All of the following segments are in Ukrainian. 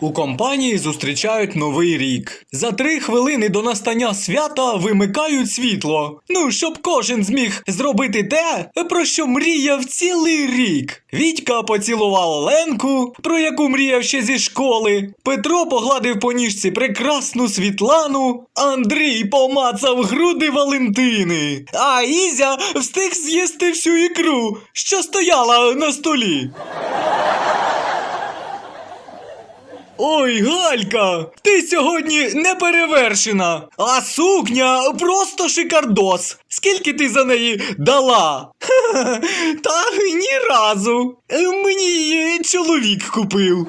У компанії зустрічають новий рік. За три хвилини до настання свята вимикають світло. Ну, щоб кожен зміг зробити те, про що мріяв цілий рік. Вітька поцілував Оленку, про яку мріяв ще зі школи. Петро погладив по ніжці прекрасну Світлану. Андрій помацав груди Валентини. А Ізя встиг з'їсти всю ікру, що стояла на столі. Ой, Галька, ти сьогодні не перевершена, а сукня просто шикардос. Скільки ти за неї дала? Ха-ха, Та ні разу. Мені її чоловік купив.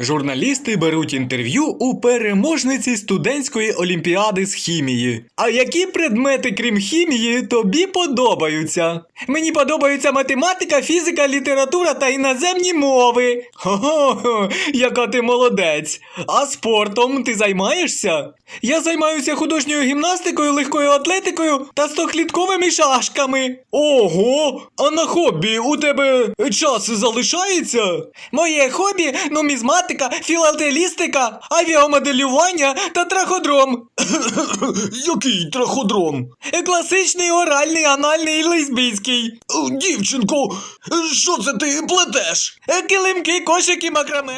Журналісти беруть інтерв'ю у переможниці студентської олімпіади з хімії. А які предмети, крім хімії, тобі подобаються? Мені подобаються математика, фізика, література та іноземні мови. Хо-хо, яка ти молодець. А спортом ти займаєшся? Я займаюся художньою гімнастикою, легкою атлетикою та стоклітковими шашками. Ого! А на хобі у тебе час залишається? Моє хобі нумізматика, філателістика, авіамоделювання та траходром. Який траходром? Класичний, оральний, анальний і лесбійський. Дівчинко, що це ти плетеш? Килимки, кошики, макраме.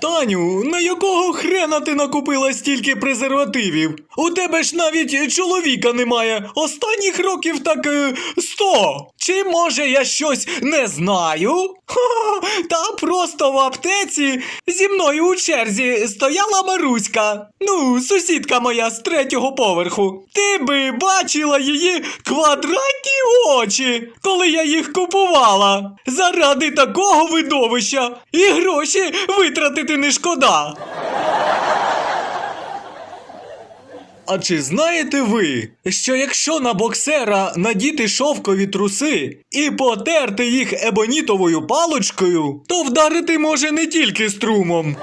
Таню, на якого хрена ти накупила стільки презервативів? У тебе ж навіть чоловіка немає. Останніх років так е, сто. Чи може я щось не знаю? Ха, та просто в аптеці зі мною у черзі стояла Маруська. Ну, сусідка моя з третього поверху. Ти би бачила її квадратні очі, коли я їх купувала. Заради такого видовища і гроші витратити не шкода. А чи знаєте ви, що якщо на боксера надіти шовкові труси і потерти їх ебонітовою палочкою, то вдарити може не тільки струмом.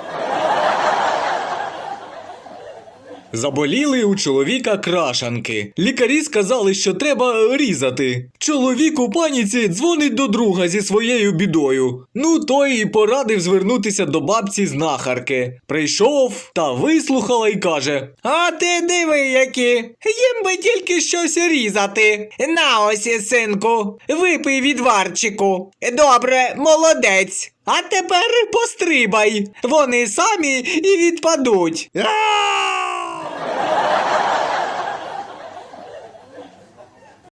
Заболіли у чоловіка крашанки. Лікарі сказали, що треба різати. Чоловік у паніці дзвонить до друга зі своєю бідою. Ну, той і порадив звернутися до бабці знахарки. Прийшов та вислухала й каже: А ти диви, які! Їм би тільки щось різати. На ось, синку, випий відварчику. Добре, молодець. А тепер пострибай. Вони самі і відпадуть. А!